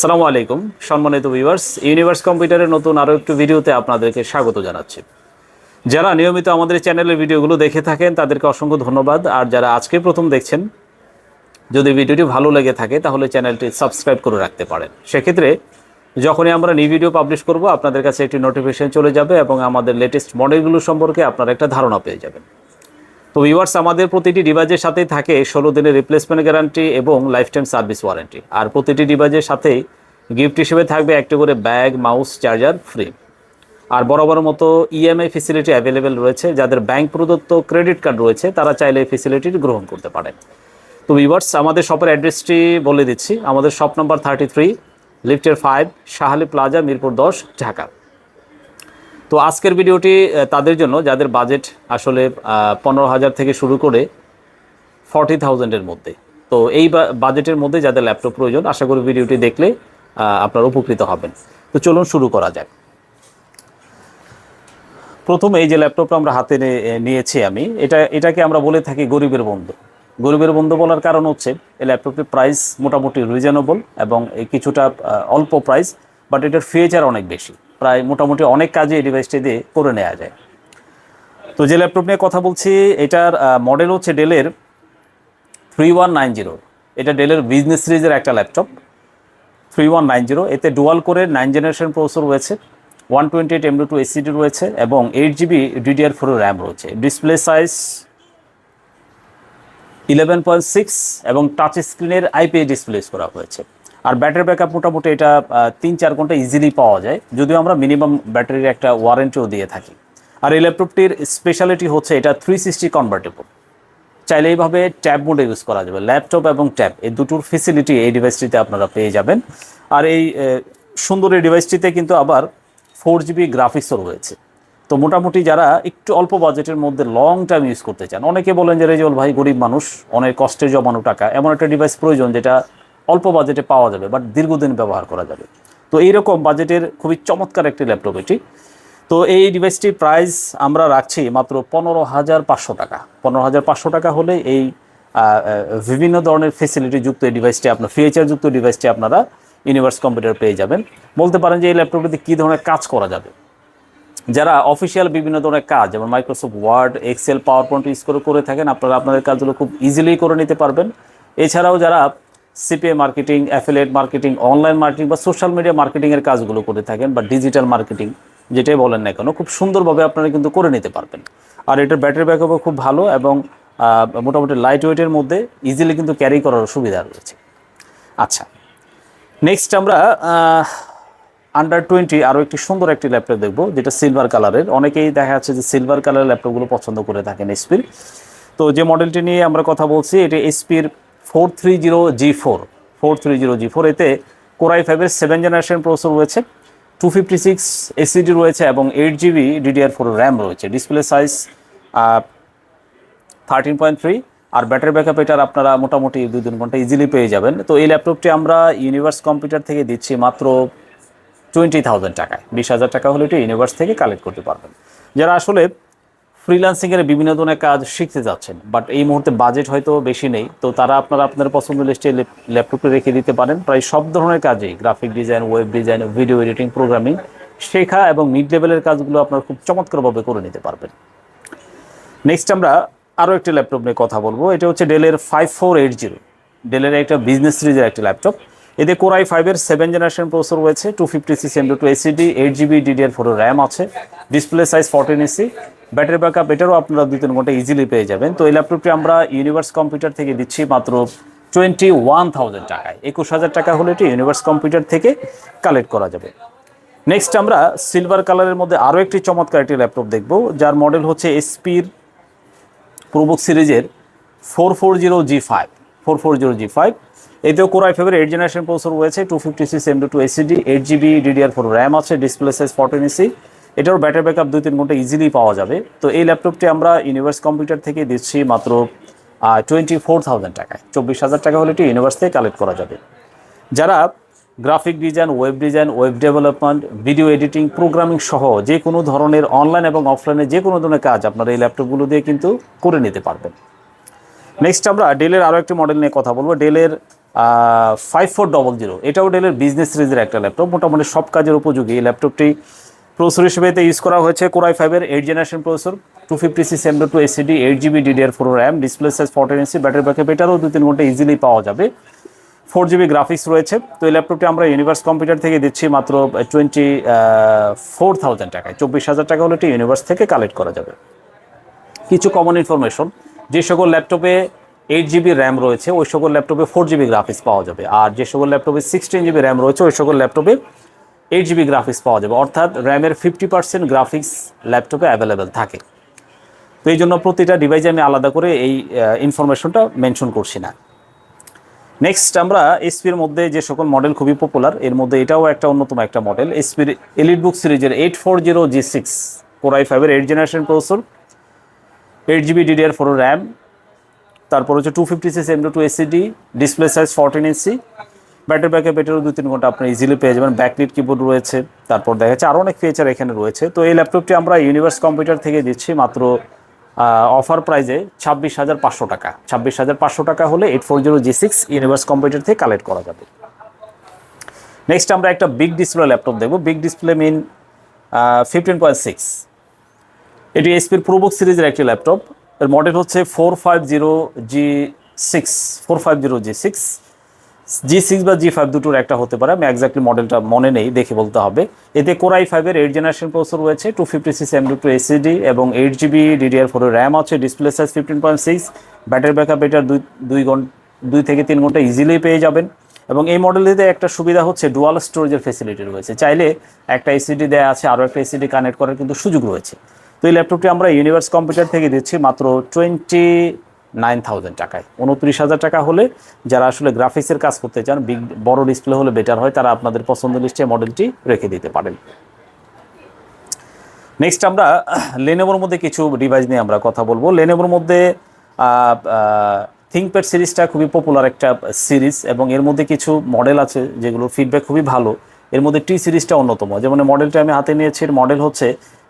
সালামু আলাইকুম, সম্মানিত ভিউয়ার্স ইউনিভার্স কম্পিউটারের নতুন আরও একটু ভিডিওতে আপনাদেরকে স্বাগত জানাচ্ছি। যারা নিয়মিত আমাদের চ্যানেলের ভিডিওগুলো দেখে থাকেন, তাদেরকে অসংখ্য ধন্যবাদ। আর যারা আজকে প্রথম দেখছেন, যদি ভিডিওটি ভালো লেগে থাকে, তাহলে চ্যানেলটি সাবস্ক্রাইব করে রাখতে পারেন। সেক্ষেত্রে যখনই আমরা নিউ ভিডিও পাবলিশ করব, আপনাদের কাছে একটি নোটিফিকেশন চলে যাবে এবং আমাদের লেটেস্ট মডেলগুলো সম্পর্কে আপনারা একটা ধারণা পেয়ে যাবেন। তো ভিউয়ার্স আমাদের প্রতিটি ডিভাইসের সাথেই থাকে ষোলো দিনের রিপ্লেসমেন্ট গ্যারান্টি এবং লাইফ টাইম সার্ভিস ওয়ারেন্টি আর প্রতিটি ডিভাইসের সাথেই গিফট হিসেবে থাকবে একটা করে ব্যাগ মাউস চার্জার ফ্রি আর বরাবর মতো ইএমআই ফেসিলিটি অ্যাভেলেবেল রয়েছে। যাদের ব্যাংক প্রদত্ত ক্রেডিট কার্ড রয়েছে, তারা চাইলে এই ফেসিলিটি গ্রহণ করতে পারে। তো ভিউয়ার্স আমাদের শপের অ্যাড্রেসটি বলে দিচ্ছি। আমাদের শপ নম্বর থার্টি থ্রি লিফটের ফাইভ শাহালি প্লাজা মিরপুর দশ ঢাকা তো আজকের ভিডিওটি তাদের জন্য, যাদের বাজেট আসলে পনেরো হাজার থেকে শুরু করে ফর্টি থাউজেন্ডের মধ্যে। তো এই বাজেটের মধ্যে যাদের ল্যাপটপ প্রয়োজন, আশা করি ভিডিওটি দেখলে আপনারা উপকৃত হবেন। তো চলুন শুরু করা যাক। প্রথমে এই যে ল্যাপটপটা আমরা হাতে নিয়েছি আমি, এটা, এটাকে আমরা বলে থাকি গরিবের বন্ধু। গরিবের বন্ধু বলার কারণ হচ্ছে, এই ল্যাপটপটির প্রাইস মোটামুটি রিজনেবল এবং কিছুটা অল্প প্রাইস বাট এটার ফিচার অনেক বেশি। প্রায় মোটামুটি অনেক কাজে এই ডিভাইসটি দিয়ে করে নেওয়া যায়। তো যে ল্যাপটপ নিয়ে কথা বলছি, এটার মডেল হচ্ছে ডেলের থ্রি ওয়ান নাইন জিরো এটা ডেলের বিজনেস সিরিজের একটা laptop three one nine zero এতে ডুয়াল করে নাইন জেনারেশন প্রসেসর রয়েছে one twenty eight MD two SSD রয়েছে এবং eight GB DDR four RAM রয়েছে। Display size eleven point six এবং টাচ স্ক্রিনের আইপিএস ডিসপ্লে করা হয়েছে। আর ব্যাটারি ব্যাকআপ মোটামুটি এটা তিন চার ঘণ্টা ইজিলি পাওয়া যায়। যদিও আমরা মিনিমাম ব্যাটারির একটা ওয়ারেন্টিও দিয়ে থাকি। আর এই ল্যাপটপটির স্পেশালিটি হচ্ছে এটা থ্রি সিক্সটি কনভার্টেবল চাইলে এইভাবে ট্যাব মোডে ইউজ করা যাবে। ল্যাপটপ এবং ট্যাব এই দুটোর ফেসিলিটি এই ডিভাইসটিতে আপনারা পেয়ে যাবেন। আর এই সুন্দর এই ডিভাইসটিতে কিন্তু আবার ফোর জিবি গ্রাফিক্সও রয়েছে। তো মোটামুটি যারা একটু অল্প বাজেটের মধ্যে লং টাইম ইউজ করতে চান, অনেকে বলেন যে রেজল ভাই, গরিব মানুষ, অনেক কষ্টে জমানো টাকা। এমন একটা ডিভাইস প্রয়োজন যেটা অল্প বাজেটে পাওয়া যাবে বাট দীর্ঘদিন ব্যবহার করা যাবে। তো এইরকম বাজেটের খুবই চমৎকার একটি ল্যাপটপ এটি। তো এই ডিভাইসটির প্রাইস আমরা রাখছি মাত্র পনেরো হাজার পাঁচশো টাকা। পনেরো হাজার পাঁচশো টাকা হলে এই বিভিন্ন ধরনের ফেসিলিটি যুক্ত এই ডিভাইসটি আপনার ফিচার যুক্ত ডিভাইসটি আপনারা ইউনিভার্স কম্পিউটার পেয়ে যাবেন। বলতে পারেন যে এই ল্যাপটপটিতে কী ধরনের কাজ করা যাবে। যারা অফিসিয়াল বিভিন্ন ধরনের কাজ, যেমন Microsoft Word Excel PowerPoint use করে করে থাকেন, আপনারা আপনাদের কাজগুলো খুব ইজিলি করে নিতে পারবেন। এছাড়াও যারা CPA marketing affiliate marketing online marketing বা সোশ্যাল মিডিয়া মার্কেটিংয়ের কাজগুলো করে থাকেন বা ডিজিটাল মার্কেটিং যেটাই বলেন না কেন, খুব সুন্দরভাবে আপনারা কিন্তু করে নিতে পারবেন। আর এটার ব্যাটারি ব্যাকআপও খুব ভালো এবং মোটামুটি লাইট ওয়েটের মধ্যে ইজিলি কিন্তু ক্যারি করার সুবিধা রয়েছে। আচ্ছা নেক্সট আমরা আন্ডার টোয়েন্টি আরও একটি সুন্দর একটি ল্যাপটপ দেখব, যেটা সিলভার কালারের অনেকেই দেখা যাচ্ছে যে সিলভার কালারের ল্যাপটপগুলো পছন্দ করে থাকেন এসপির তো যে মডেলটি নিয়ে আমরা কথা বলছি, এটি এসপির four three zero G four four three zero G four এতে কোরাই ফাইভের সেভেন জেনারেশন প্রসেসর রয়েছে টু ফিফটি সিক্স এসিডি রয়েছে এবং eight GB DDR four RAM রয়েছে। Display size thirteen point three আর ব্যাটারি ব্যাকআপ এটার আপনারা মোটামুটি দুই তিন ঘণ্টা ইজিলি পেয়ে যাবেন। তো এই ল্যাপটপটি আমরা ইউনিভার্স কম্পিউটার থেকে দিচ্ছি মাত্র টোয়েন্টি থাউজেন্ড টাকায়। বিশ হাজার টাকা হলে এটি ইউনিভার্স থেকে কালেক্ট করতে পারবেন। যারা আসলে ফ্রিল্যান্সিংয়ের বিভিন্ন ধরনের কাজ শিখতে যাচ্ছেন বাট এই মুহূর্তে বাজেট হয়তো বেশি নেই, তো তারা আপনারা আপনার পছন্দ লিস্টে ল্যাপটপে রেখে দিতে পারেন। প্রায় সব ধরনের কাজেই graphic design web design video editing programming শেখা এবং মিড লেভেলের কাজগুলো আপনারা খুব চমৎকারভাবে করে নিতে পারবেন। নেক্সট আমরা আরও একটি ল্যাপটপ নিয়ে কথা বলব, এটা হচ্ছে ডেলের ফাইভ ফোর এইট জিরো ডেলের একটা বিজনেস সিরিজের একটি ল্যাপটপ এতে কোরাই ফাইভের সেভেন জেনারেশন প্রসেসর রয়েছে two fifty six M two SSD eight GB DDR four RAM আছে display size fourteen inch battery backup এটারও আপনারা দুই তিন ঘণ্টা ইজিলি পেয়ে যাবেন। তো এই ল্যাপটপটি আমরা ইউনিভার্স কম্পিউটার থেকে দিচ্ছি মাত্র টোয়েন্টি ওয়ান থাউজেন্ড টাকায়। একুশ হাজার টাকা হলে এটি ইউনিভার্স কম্পিউটার থেকে কালেক্ট করা যাবে। নেক্সট আমরা সিলভার কালারের মধ্যে আরও একটি চমৎকার একটি ল্যাপটপ দেখব, যার মডেল হচ্ছে এসপির প্রোবুক সিরিজের four four zero G five four four zero G five এতেও কোরাই ফেভের এইট জেনারেশন প্রসেসর রয়েছে two fifty six M two SSD eight GB DDR four RAM আছে ডিসপ্লে সাইজ ফোরটিন ইসি এটার battery backup দুই তিন ঘণ্টা easily পাওয়া যাবে। তো এই ল্যাপটপটি আমরা ইউনিভার্স কম্পিউটার থেকে দিচ্ছি মাত্র টোয়েন্টি ফোর থাউজেন্ড টাকায়। চব্বিশ হাজার টাকা হলে এটি ইউনিভার্স থেকে কালেক্ট করা যাবে। যারা graphic design web design web development video editing programming সহ যে কোনো ধরনের অনলাইন এবং অফলাইনে যে কোনো ধরনের কাজ আপনারা এই ল্যাপটপগুলো দিয়ে কিন্তু করে নিতে পারবেন। নেক্সট আমরা ডেলের আরও একটি মডেল নিয়ে কথা বলব। ডেলের ফাইভ ফোর ডবল জিরো এটাও ডেলের বিজনেস সিরিজের একটা ল্যাপটপ। মোটামুটি সব কাজের উপযোগী এই ল্যাপটপটি। প্রসেসর হিসেবে এতে ইউজ করা হয়েছে কোরাই ফাইভের eight generation processor two fifty six M two SSD eight GB DDR four RAM display size fourteen inch battery backup এটারও দু তিন ঘণ্টা ইজিলি পাওয়া যাবে। ফোর জিবি গ্রাফিক্স রয়েছে, তো এই ল্যাপটপটি আমরা ইউনিভার্স কম্পিউটার থেকে দিচ্ছি মাত্র টোয়েন্টি ফোর থাউজেন্ড টাকায়। চব্বিশ হাজার টাকা হলে এটি ইউনিভার্স থেকে কালেক্ট করা যাবে। কিছু কমন ইনফরমেশন যে সকল ল্যাপটপে এইট জিবি র্যাম রয়েছে, ওই সকল ল্যাপটপে ফোর জিবি গ্রাফিক্স পাওয়া যাবে। আর যে সকল ল্যাপটপে সিক্সটিন জিবি র্যাম রয়েছে, ওই সকল ল্যাপটপে এইট জিবি গ্রাফিক্স পাওয়া যাবে। অর্থাৎ র্যামের ফিফটি পার্সেন্ট গ্রাফিক্স ল্যাপটপে অ্যাভেলেবেল থাকে। তো এই জন্য প্রতিটা ডিভাইসে আমি আলাদা করে এই ইনফরমেশনটা মেনশন করছি না। নেক্সট আমরা এসপির মধ্যে যে সকল মডেল খুবই পপুলার এর মধ্যে এটাও একটা অন্যতম একটা মডেল এসপির এলিট বুক সিরিজের eight four zero G six core i ফাইভের eight generation processor eight GB DDR four RAM তারপর হচ্ছে two fifty six M two SSD display size fourteen inch battery backup এটারও দু তিন ঘণ্টা আপনি ইজিলি পেয়ে যাবেন। ব্যাকলিট কিবোর্ড রয়েছে, তারপর দেখা যাচ্ছে আরও অনেক ফিচার এখানে রয়েছে। তো এই ল্যাপটপটি আমরা ইউনিভার্স কম্পিউটার থেকে দিচ্ছি মাত্র অফার প্রাইজে ছাব্বিশ হাজার পাঁচশো টাকা। ছাব্বিশ হাজার পাঁচশো টাকা হলে eight four zero G six universe computer থেকে কালেক্ট করা যাবে। নেক্সট আমরা একটা বিগ ডিসপ্লে ল্যাপটপ দেখব। Big display mean fifteen point six এটি এসপির প্রোবুক সিরিজের একটি ল্যাপটপ এর মডেল হচ্ছে four five zero G six four five zero G six G six বা জি ফাইভ দুটোর একটা হতে পারে, আমি এক্স্যাক্টলি মডেলটা মনে নেই, দেখে বলতে হবে। এতে কোরাই ফাইভের এইট জেনারেশন প্রসেসর রয়েছে two fifty six M two SSD এবং eight GB DDR four RAM আছে display size fifteen point six battery backup এটার দুই দুই ঘণ্টা দুই থেকে তিন ঘণ্টা ইজিলি পেয়ে যাবেন। এবং এই মডেলটিতে একটা সুবিধা হচ্ছে ডুয়াল স্টোরেজের ফেসিলিটি রয়েছে। চাইলে একটা এসিডি দেওয়া আছে, আরও একটা এসিডি কানেক্ট করার কিন্তু সুযোগ রয়েছে। তো এই ল্যাপটপটি আমরা ইউনিভার্স কম্পিউটার থেকে দিচ্ছি, মাত্র টোয়েন্টি নাইন থাউজেন্ড টাকায়। উনত্রিশ হাজার টাকা হলে যারা আসলে গ্রাফিক্সের কাজ করতে চান বিগ বড় ডিসপ্লে হলে বেটার হয়, তারা আপনাদের পছন্দ লিস্টে মডেলটি রেখে দিতে পারেন। নেক্সট আমরা লেনেভোর মধ্যে কিছু ডিভাইস নিয়ে আমরা কথা বলব। লেনেভোর মধ্যে থিঙ্কপ্যাড সিরিজটা খুবই পপুলার একটা সিরিজ এবং এর মধ্যে কিছু মডেল আছে যেগুলোর ফিডব্যাক খুবই ভালো। এর মধ্যে টি সিরিজটা অন্যতম। যেমন মডেলটা আমি হাতে নিয়েছি, এর মডেল হচ্ছে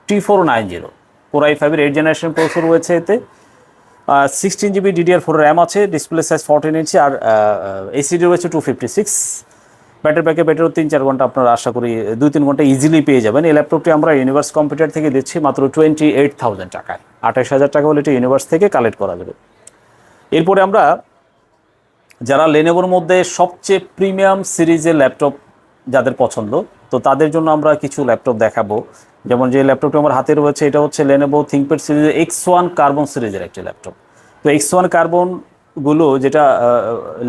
T four nine zero core i ফাইভের এইট জেনারেশন প্রসেসর রয়েছে এতে। Sixteen GB DDR four RAM আছে ডিসপ্লে সাইজ ফোরটিন ইঞ্চি আর এসিডি রয়েছে two fifty six battery backup এটারও তিন চার ঘণ্টা আপনারা আশা করি দুই তিন ঘণ্টা ইজিলি পেয়ে যাবেন। এই ল্যাপটপটি আমরা ইউনিভার্স কম্পিউটার থেকে দিচ্ছি মাত্র টোয়েন্টি এইট থাউজেন্ড টাকায়। আঠাশ হাজার টাকা হলে এটা ইউনিভার্স থেকে কালেক্ট করা যাবে। এরপরে আমরা যারা লেনেভোর মধ্যে সবচেয়ে প্রিমিয়াম সিরিজের ল্যাপটপ যাদের পছন্দ তো তাদের জন্য আমরা কিছু ল্যাপটপ দেখাবো। যেমন যে ল্যাপটপটি আমার হাতে রয়েছে, এটা হচ্ছে লেনেবো থিঙ্কপ্যাড সিরিজের এক্স ওয়ান কার্বন সিরিজের একটি ল্যাপটপ। তো এক্স ওয়ান কার্বনগুলো যেটা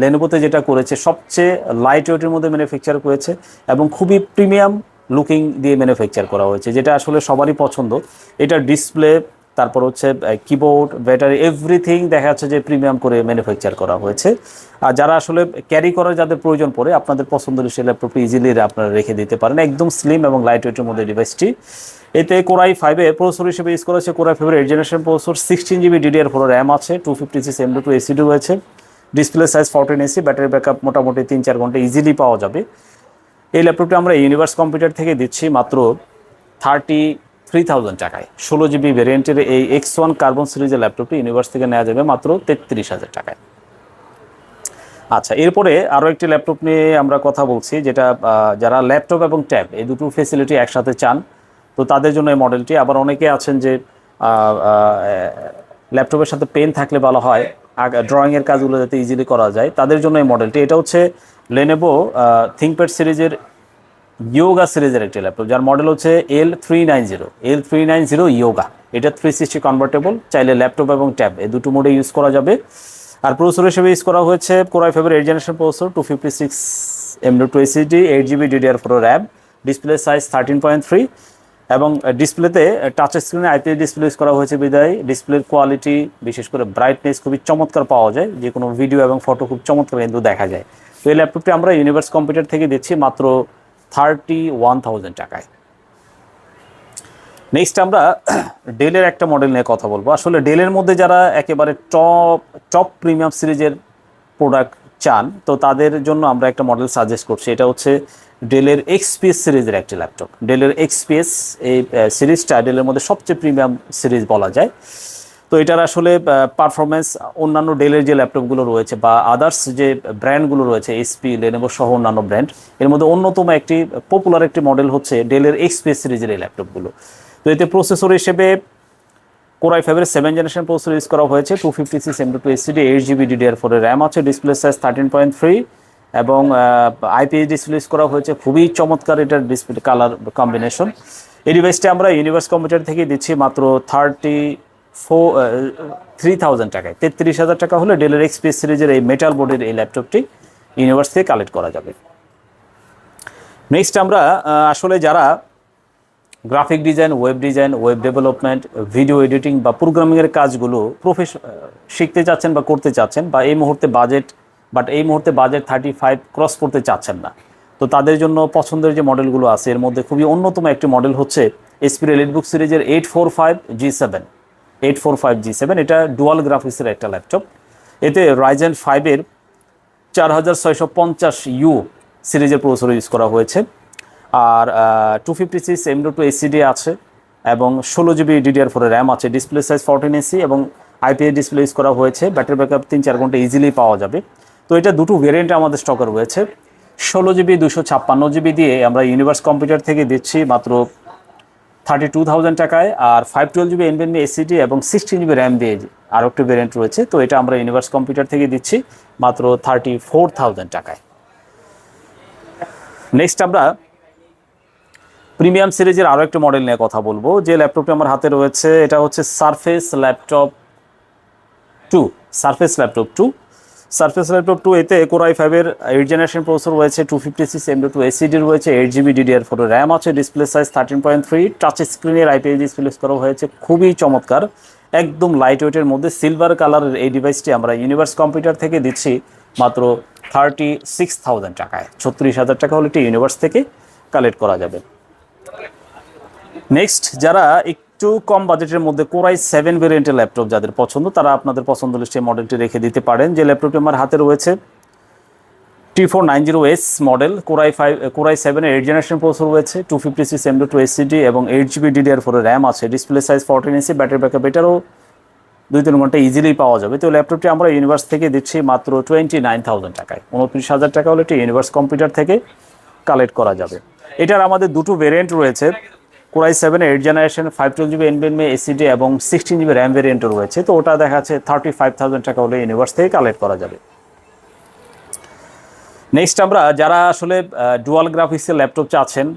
লেনেভোতে যেটা করেছে, সবচেয়ে লাইট ওয়েটের মধ্যে ম্যানুফ্যাকচার করেছে এবং খুবই প্রিমিয়াম লুকিং দিয়ে ম্যানুফ্যাকচার করা হয়েছে, যেটা আসলে সবারই পছন্দ। এটা ডিসপ্লে তারপর হচ্ছে কিবোর্ড ব্যাটারি এভরিথিং দেখা যাচ্ছে যে প্রিমিয়াম করে ম্যানুফ্যাকচার করা হয়েছে। আর যারা আসলে ক্যারি করার যাদের প্রয়োজন পড়ে, আপনাদের পছন্দের সেই ল্যাপটপটি ইজিলি আপনারা রেখে দিতে পারেন। একদম স্লিম এবং লাইট ওয়েটের মধ্যে ডিভাইসটি এতে কোরাই ফাইভে প্রসেসর হিসেবে ইউজ করা হচ্ছে কোরাই ফাইভের eight generation processor sixteen GB DDR four RAM আছে two fifty six M two SSD রয়েছে। Display size fourteen inch battery backup মোটামুটি তিন চার ঘণ্টা ইজিলি পাওয়া যাবে। এই ল্যাপটপটি আমরা ইউনিভার্স কম্পিউটার থেকে দিচ্ছি, মাত্র থার্টি থ্রি থাউজেন্ড টাকায়। ষোলো জিবি ভ্যারিয়েন্টের এই এক্স ওয়ান কার্বন সিরিজের ল্যাপটপটি ইউনিভার্স থেকে নেওয়া যাবে মাত্র তেত্রিশ হাজার টাকায়। আচ্ছা এরপরে আরও একটি ল্যাপটপ নিয়ে আমরা কথা বলছি, যেটা যারা ল্যাপটপ এবং ট্যাব এই দুটো ফেসিলিটি একসাথে চান, তো তাদের জন্য এই মডেলটি আবার অনেকে আছেন যে ল্যাপটপের সাথে পেন থাকলে ভালো হয় ড্রয়িংয়ের কাজগুলো যাতে ইজিলি করা যায়, তাদের জন্য এই মডেলটি এটা হচ্ছে লেনেভো থিঙ্কপ্যাড সিরিজের ইয়োগা সিরিজের একটি ল্যাপটপ যার মডেল হচ্ছে L three nine zero L three nine zero Yoga এটা থ্রি সিক্সটি কনভার্টেবল চাইলে ল্যাপটপ এবং ট্যাব এই দুটো মোডে ইউজ করা যাবে। আর প্রসেসর হিসেবে ইউজ করা হয়েছে কোরাই ফাইভের eight generation processor two fifty six M two SSD eight GB DDR four RAM display size thirteen point three এবং ডিসপ্লেতে টাচ স্ক্রিনে আইপিএস ডিসপ্লে ইউজ করা হয়েছে বিদায়। ডিসপ্লের কোয়ালিটি বিশেষ করে ব্রাইটনেস খুবই চমৎকার পাওয়া যায়। যে কোনো ভিডিও এবং ফটো খুব চমৎকার কিন্তু দেখা যায়। তো এই ল্যাপটপটি আমরা ইউনিভার্স কম্পিউটার থেকে দিচ্ছি মাত্র থার্টি ওয়ান থাউজেন্ড টাকায়। নেক্সট আমরা ডেলের একটা মডেল নিয়ে কথা বলব। আসলে ডেলের মধ্যে যারা একেবারে টপ টপ প্রিমিয়াম সিরিজের প্রোডাক্ট চান, তো তাদের জন্য আমরা একটা মডেল সাজেস্ট করছি। এটা হচ্ছে ডেলের এক্সপিএস সিরিজের একটি ল্যাপটপ ডেলের এক্সপিএস এই সিরিজটা ডেলের মধ্যে সবচেয়ে প্রিমিয়াম সিরিজ বলা যায়। তো এটার আসলে পারফরমেন্স অন্যান্য ডেলের যে ল্যাপটপগুলো রয়েছে বা আদার্স যে ব্র্যান্ডগুলো রয়েছে এসপি লেনোভো সহ অন্যান্য ব্র্যান্ড এর মধ্যে অন্যতম একটি পপুলার একটি মডেল হচ্ছে ডেলের এক্সপি সিরিজের এই ল্যাপটপগুলো। তো এতে প্রসেসর হিসেবে কোরাই ফাইভের সেভেন জেনারেশন প্রসেসর ইউজ করা হয়েছে two fifty six M two SSD eight GB DDR ফোরের র্যাম আছে display size thirteen point three এবং আইপিএস ডিসপ্লে ইউজ করা হয়েছে, খুবই চমৎকার এটার ডিসপ্লে কালার কম্বিনেশন এই ডিভাইসটা আমরা ইউনিভার্স কম্পিউটার থেকে দিচ্ছি মাত্র থার্টি ফোর থ্রি থাউজেন্ড টাকায়। তেত্রিশ হাজার টাকা হলে ডেলের এক্সপিএস সিরিজের এই মেটাল বোর্ডের এই ল্যাপটপটি ইউনিভার্স থেকে কালেক্ট করা যাবে। নেক্সট আমরা আসলে যারা graphic design web design web development video editing বা প্রোগ্রামিংয়ের কাজগুলো প্রফেশ শিখতে চাচ্ছেন বা করতে চাচ্ছেন বা এই মুহূর্তে বাজেট বাট এই মুহূর্তে বাজেট থার্টি ফাইভ ক্রস করতে চাচ্ছেন না, তো তাদের জন্য পছন্দের যে মডেলগুলো আছে, এর মধ্যে খুবই অন্যতম একটি মডেল হচ্ছে এসপির এলিটবুক সিরিজের eight four five G seven eight four five G seven এটা ডুয়াল গ্রাফিক্সের একটা ল্যাপটপ এতে রাইজেন ফাইভের চার হাজার ছয়শো পঞ্চাশ ইউ সিরিজের প্রসেসর ইউজ করা হয়েছে। আর two fifty six M two SSD আছে এবং ষোলো জিবি ডিডিআর ফোরের র্যাম আছে। ডিসপ্লে সাইজ ফোরটিন এসি এবং আইপিএস ডিসপ্লে ইউজ করা হয়েছে। ব্যাটারি ব্যাকআপ তিন চার ঘণ্টা ইজিলি পাওয়া যাবে। তো এটা দুটো ভেরিয়েন্টে আমাদের স্টকে রয়েছে। ষোলো জিবি দুশো ছাপ্পান্ন জিবি দিয়ে আমরা ইউনিভার্স কম্পিউটার থেকে দিচ্ছি মাত্র থার্টি টু থাউজেন্ড টাকায় আর ফাইভ টুয়েলভ জিবি এনবিএনবি এসিডি এবং সিক্সটিন জিবি র্যাম দিয়ে আরও একটি ভেরিয়েন্ট রয়েছে। তো এটা আমরা ইউনিভার্স কম্পিউটার থেকে দিচ্ছি মাত্র থার্টি ফোর থাউজেন্ড টাকায়। নেক্সট আমরা প্রিমিয়াম সিরিজের আরও একটা মডেল নিয়ে কথা বলব। যে ল্যাপটপটি আমার হাতে রয়েছে, এটা হচ্ছে Surface Laptop two Surface Laptop two Surface Laptop two এতে কোরাই ফাইভের এইট জেনারেশন প্রসেসর রয়েছে two fifty six M two SSD রয়েছে eight GB DDR four RAM আছে display size thirteen point three touch স্ক্রিনের আইপিএস ডিসপ্লে করা হয়েছে, খুবই চমৎকার। একদম লাইট ওয়েটের মধ্যে সিলভার কালারের এই ডিভাইসটি আমরা ইউনিভার্স কম্পিউটার থেকে দিচ্ছি মাত্র থার্টি সিক্স থাউজেন্ড টাকায়। ছত্রিশ হাজার টাকা হলে এটি ইউনিভার্স থেকে কালেক্ট করা যাবে। নেক্সট যারা একটু কম বাজেটের মধ্যে কোরাই সেভেন ভেরিয়েন্টের ল্যাপটপ যাদের পছন্দ, তারা আপনাদের পছন্দ লিস্টে মডেলটি রেখে দিতে পারেন। যে ল্যাপটপটি আমার হাতে রয়েছে T four nine zero S model Core i five Core i সেভেনের এইট জেনারেশন প্রসেসর রয়েছে two fifty six M two SSD এবং এইট জিবি ডিডিআর ফোরের র্যাম আছে। Display size fourteen inch battery backup এটারও দুই তিন ঘণ্টা ইজিলি পাওয়া যাবে। তো ল্যাপটপটি আমরা ইউনিভার্স থেকে দিচ্ছি মাত্র টোয়েন্টি নাইন থাউজেন্ড টাকায়। উনত্রিশ হাজার টাকা হলে এটি ইউনিভার্স কম্পিউটার থেকে কালেক্ট করা যাবে। এটার আমাদের দুটো ভেরিয়েন্ট রয়েছে। Core i seven eight generation five twelve GB এনবিএনএ SSD এবং সিক্সটিন জিবি র্যাম ভেরিয়েন্টও রয়েছে। তো ওটা দেখা যাচ্ছে থার্টি ফাইভ থাউজেন্ড টাকা হলে ইউনিভার্স থেকে কালেক্ট করা যাবে। নেক্সট আমরা যারা আসলে ডুয়াল গ্রাফিক্সের ল্যাপটপ চাচ্ছেন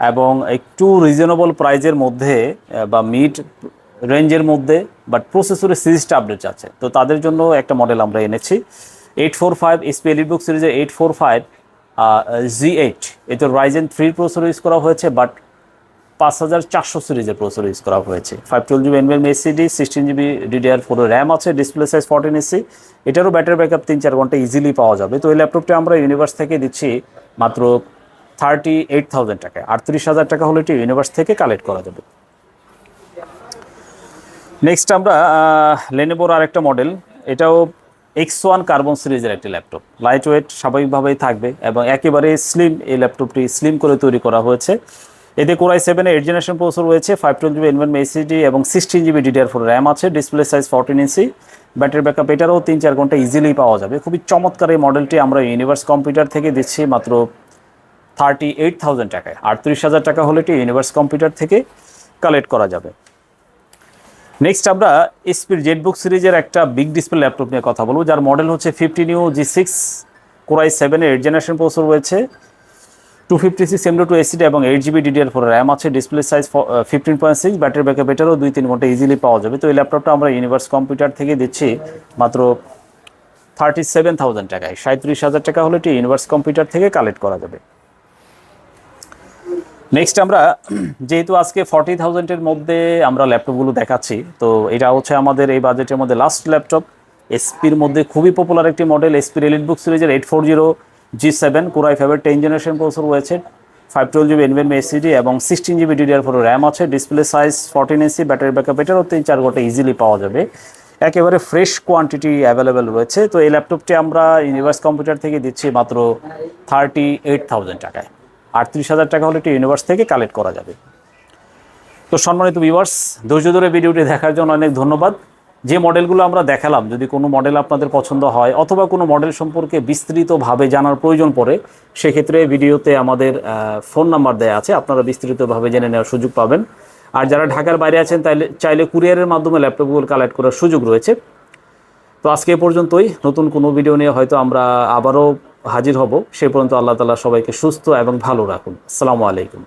এবং একটু রিজনেবল প্রাইজের মধ্যে বা মিড রেঞ্জের মধ্যে বাট প্রসেসরের সিরিজটা আপডেট চাচ্ছে। তো তাদের জন্য একটা মডেল আমরা এনেছি। Eight four five SP EliteBook সিরিজের eight four five G eight এতে রাইজেন থ্রি প্রসেসর ইউজ করা হয়েছে বাট পাঁচ হাজার চারশো সিরিজের প্রসেসর ইউজ করা হয়েছে। Five twelve GB এনবিএম SSD sixteen GB DDR four RAM আছে ডিসপ্লে সাইজ ফোরটিন এসি এটারও ব্যাটারি ব্যাকআপ তিন চার ঘণ্টা ইজিলি পাওয়া যাবে। তো এই ল্যাপটপটা আমরা ইউনিভার্স থেকে দিচ্ছি মাত্র থার্টি এইট থাউজেন্ড টাকায়। আটত্রিশ হাজার টাকা হলে এটি ইউনিভার্স থেকে কালেক্ট করা যাবে। নেক্সট আমরা লেনেবোর আরেকটা মডেল এটাও এক্স ওয়ান কার্বন সিরিজের একটি ল্যাপটপ লাইট ওয়েট স্বাভাবিকভাবেই থাকবে এবং একেবারে স্লিম এই ল্যাপটপটি স্লিম করে তৈরি করা হয়েছে। এতে Core i seven eight generation processor রয়েছে five twelve GB NVMe SSD এবং sixteen GB DDR four RAM আছে display size fourteen inch battery backup এটারও তিন চার ঘণ্টা ইজিলি পাওয়া যাবে। খুবই চমৎকার এই মডেলটি আমরা ইউনিভার্স কম্পিউটার থেকে দিচ্ছি মাত্র থার্টি এইট থাউজেন্ড টাকায়। আটত্রিশ হাজার টাকা হলে এটি ইউনিভার্স কম্পিউটার থেকে কালেক্ট করা যাবে। নেক্সট আমরা এসপির জেটবুক সিরিজের একটা বিগ ডিসপ্লে ল্যাপটপ নিয়ে কথা বলব, যার মডেল হচ্ছে fifteen U G six Core i সেভেনের এইট জেনারেশন প্রসেসর রয়েছে two fifty six M two SSD এবং eight GB DDR four RAM আছে display size fifteen point six battery backup এটারও দুই তিন ঘণ্টা ইজিলি পাওয়া যাবে। তো এই ল্যাপটপটা আমরা ইউনিভার্স কম্পিউটার থেকে দিচ্ছি মাত্র থার্টি সেভেন থাউজেন্ড টাকায়। সাঁত্রিশ হাজার টাকা হলে এটি ইউনিভার্স কম্পিউটার থেকে কালেক্ট করা যাবে। নেক্সট আমরা, যেহেতু আজকে ফর্টি থাউজেন্ডের মধ্যে আমরা ল্যাপটপগুলো দেখাচ্ছি, তো এটা হচ্ছে আমাদের এই বাজেটের মধ্যে লাস্ট ল্যাপটপ এসপির মধ্যে খুবই পপুলার একটি মডেল এসপির এলিট বুক সিরিজের eight four zero G seven Core i ফাইভের টেন জেনারেশন প্রসেসর রয়েছে five twelve GB NVMe SSD এবং sixteen GB DDR four RAM আছে display size fourteen AC battery backup এটারও তিন চার ঘণ্টা ইজিলি পাওয়া যাবে। একেবারে ফ্রেশ কোয়ান্টিটি অ্যাভেলেবেল রয়েছে। তো এই ল্যাপটপটি আমরা ইউনিভার্স কম্পিউটার থেকে দিচ্ছি মাত্র থার্টি এইট থাউজেন্ড টাকায়। আটত্রিশ হাজার টাকা হলে এটি ইউনিভার্স থেকে কালেক্ট করা যাবে। তো সম্মানিত ভিউয়ার্স ধৈর্য ধরে ভিডিওটি দেখার জন্য অনেক ধন্যবাদ। যে মডেলগুলো আমরা দেখালাম, যদি কোনো মডেল আপনাদের পছন্দ হয় অথবা কোনো মডেল সম্পর্কে বিস্তৃতভাবে জানার প্রয়োজন পড়ে, সেক্ষেত্রে ভিডিওতে আমাদের ফোন নাম্বার দেওয়া আছে, আপনারা বিস্তৃতভাবে জেনে নেওয়ার সুযোগ পাবেন। আর যারা ঢাকার বাইরে আছেন, তাইলে, চাইলে কুরিয়ারের মাধ্যমে ল্যাপটপগুলো কালেক্ট করার সুযোগ রয়েছে। তো আজকে এ পর্যন্তই। নতুন কোনো ভিডিও নিয়ে হয়তো আমরা আবারও হাজির হব। সে পর্যন্ত আল্লাহ তালা সবাইকে সুস্থ এবং ভালো রাখুন। আসসালামু আলাইকুম।